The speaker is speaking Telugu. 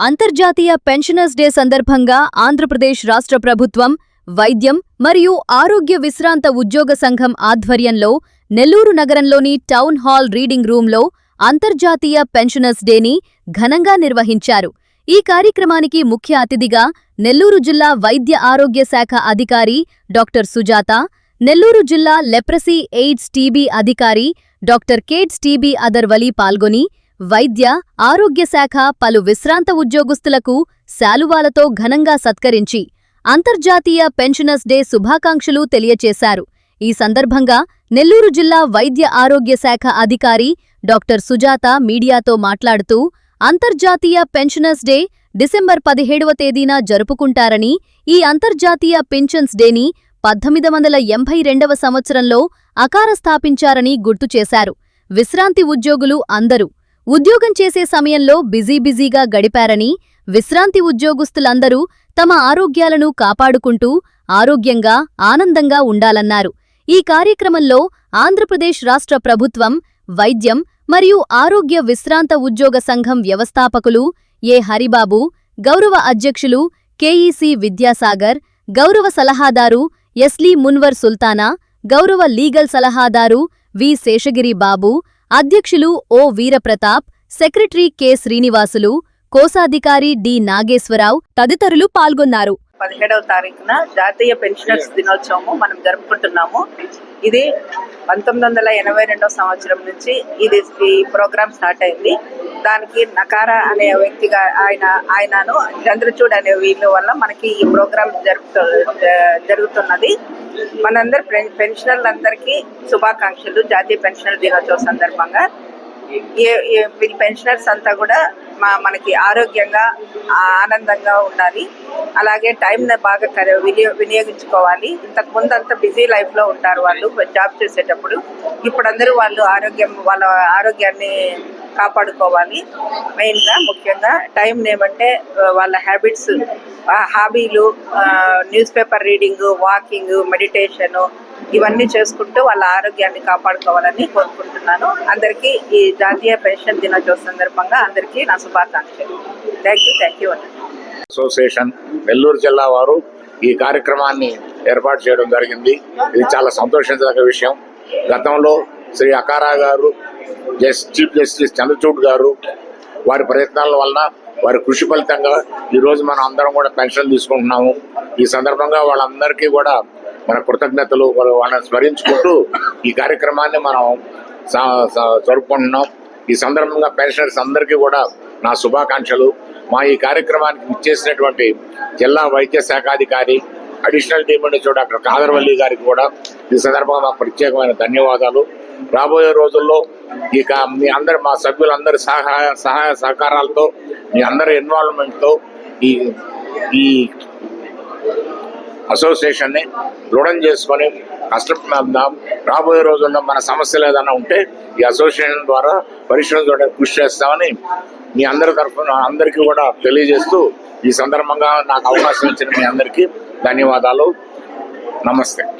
అంతర్జాతీయ పెన్షనర్స్ డే సందర్భంగా ఆంధ్రప్రదేశ్ రాష్ట్ర ప్రభుత్వం వైద్యం మరియు ఆరోగ్య విశ్రాంత ఉద్యోగ సంఘం ఆధ్వర్యంలో నెల్లూరు నగరంలోని టౌన్ హాల్ రీడింగ్ రూంలో అంతర్జాతీయ పెన్షనర్స్ డేని ఘనంగా నిర్వహించారు. ఈ కార్యక్రమానికి ముఖ్య అతిథిగా నెల్లూరు జిల్లా వైద్య ఆరోగ్య శాఖ అధికారి డాక్టర్ సుజాత నెల్లూరు జిల్లా లెప్రసీ ఎయిడ్స్ టీబీ అధికారి డాక్టర్ కేట్స్ టీబీ అదర్వలి పాల్గొని వైద్య ఆరోగ్య శాఖ పలు విశ్రాంత ఉద్యోగస్తులకు శాలువాలతో ఘనంగా సత్కరించి అంతర్జాతీయ పెన్షనర్స్ డే శుభాకాంక్షలు తెలియచేశారు. ఈ సందర్భంగా నెల్లూరు జిల్లా వైద్య ఆరోగ్య శాఖ అధికారి డాక్టర్ సుజాత మీడియాతో మాట్లాడుతూ అంతర్జాతీయ పెన్షనర్స్ డే డిసెంబర్ పదిహేడవ తేదీన జరుపుకుంటారని ఈ అంతర్జాతీయ పెన్షన్స్ డేని పద్దెనిమిది వందల ఎంభై రెండవ సంవత్సరంలో అకార స్థాపించారని గుర్తు చేశారు. విశ్రాంతి ఉద్యోగులు అందరూ ఉద్యోగం చేసే సమయంలో బిజీ బిజీగా గడిపారని విశ్రాంతి ఉద్యోగస్తులందరూ తమ ఆరోగ్యాలను కాపాడుకుంటూ ఆరోగ్యంగా ఆనందంగా ఉండాలన్నారు. ఈ కార్యక్రమంలో ఆంధ్రప్రదేశ్ రాష్ట్ర ప్రభుత్వం వైద్యం మరియు ఆరోగ్య విశ్రాంత ఉద్యోగ సంఘం వ్యవస్థాపకులు ఏ. హరిబాబు గౌరవ అధ్యక్షులు కేఈసి విద్యాసాగర్ గౌరవ సలహాదారు ఎస్లీ మున్వర్ సుల్తానా గౌరవ లీగల్ సలహాదారు వి. శేషగిరి బాబు అధ్యక్షులు O Veeraprathap secretary K Srinivasulu కోశాధికారి డి నాగేశ్వరరావు తదితరులు పాల్గొన్నారు. పదిహేడవ తారీఖున జాతీయ పెన్షనర్స్ దినోత్సవము మనం జరుపుకుంటున్నాము. ఇది పంతొమ్మిది వందల ఎనభై రెండవ సంవత్సరం నుంచి ఇది ఈ ప్రోగ్రామ్ స్టార్ట్ అయింది. దానికి నకార అనే వ్యక్తిగా ఆయన ఆయనను చంద్రచూడ్ అనే వీళ్ళ వల్ల మనకి ఈ ప్రోగ్రామ్ జరుపుతు జరుగుతున్నది. మనందరి పెన్- పెన్షనర్లందరికీ శుభాకాంక్షలు. జాతీయ పెన్షనర్ దినోత్సవం సందర్భంగా. ఏ వీళ్ళ పెన్షనర్స్ అంతా కూడా మా మనకి ఆరోగ్యంగా ఆనందంగా ఉండాలి. అలాగే టైంని బాగా కర- వినియో వినియోగించుకోవాలి. ఇంతకు ముందు అంత బిజీ లైఫ్లో ఉంటారు వాళ్ళు జాబ్ చేసేటప్పుడు. ఇప్పుడు అందరూ వాళ్ళు ఆరోగ్యం వాళ్ళ ఆరోగ్యాన్ని కాపాడుకోవాలి. మెయిన్గా ముఖ్యంగా టైం ఏమంటే వాళ్ళ హ్యాబిట్స్ హాబీలు news paper reading walking meditation ఇవన్నీ చేసుకుంటూ వాళ్ళ ఆరోగ్యాన్ని కాపాడుకోవాలని కోరుకుంటున్నాను. అందరికీ ఈ జాతీయ పెన్షన్ దినోత్సవం సందర్భంగా అందరికీ నా శుభాకాంక్షలు. Thank you thank you association Nellore జిల్లా వారు ఈ కార్యక్రమాన్ని ఏర్పాటు చేయడం జరిగింది. ఇది చాలా సంతోషించదగ్గ విషయం. గతంలో శ్రీ అకారా గారు జస్ట్ చీఫ్ జస్టిస్ చంద్రచూడ్ గారు వారి ప్రయత్నాల వలన వారి కృషి ఫలితంగా ఈరోజు మనం అందరం కూడా పెన్షన్ తీసుకుంటున్నాము. ఈ సందర్భంగా వాళ్ళందరికీ కూడా మన కృతజ్ఞతలు వాళ్ళని స్మరించుకుంటూ ఈ కార్యక్రమాన్ని మనం జరుపుకుంటున్నాం. ఈ సందర్భంగా పెన్షనర్స్ అందరికీ కూడా నా శుభాకాంక్షలు. మా ఈ కార్యక్రమానికి ఇచ్చేసినటువంటి జిల్లా వైద్య శాఖాధికారి అడిషనల్ డిఎండి డాక్టర్ కాదర్వల్లి గారికి కూడా ఈ సందర్భంగా మా ప్రత్యేకమైన ధన్యవాదాలు. రాబోయే రోజుల్లో ఇక మీ అందరి మా సభ్యులందరి సహాయ సహాయ సహకారాలతో మీ అందరి ఇన్వాల్వ్మెంట్తో ఈ ఈ అసోసియేషన్ని దృఢం చేసుకొని కష్టపడదాం రాబోయే రోజుల్లో మన సమస్యలు ఏదైనా ఉంటే ఈ అసోసియేషన్ ద్వారా పరిష్కరించడానికి కృషి చేస్తామని మీ అందరి తరఫున అందరికీ కూడా తెలియజేస్తూ ఈ సందర్భంగా నాకు అవకాశం ఇచ్చిన మీ అందరికీ ధన్యవాదాలు. నమస్తే.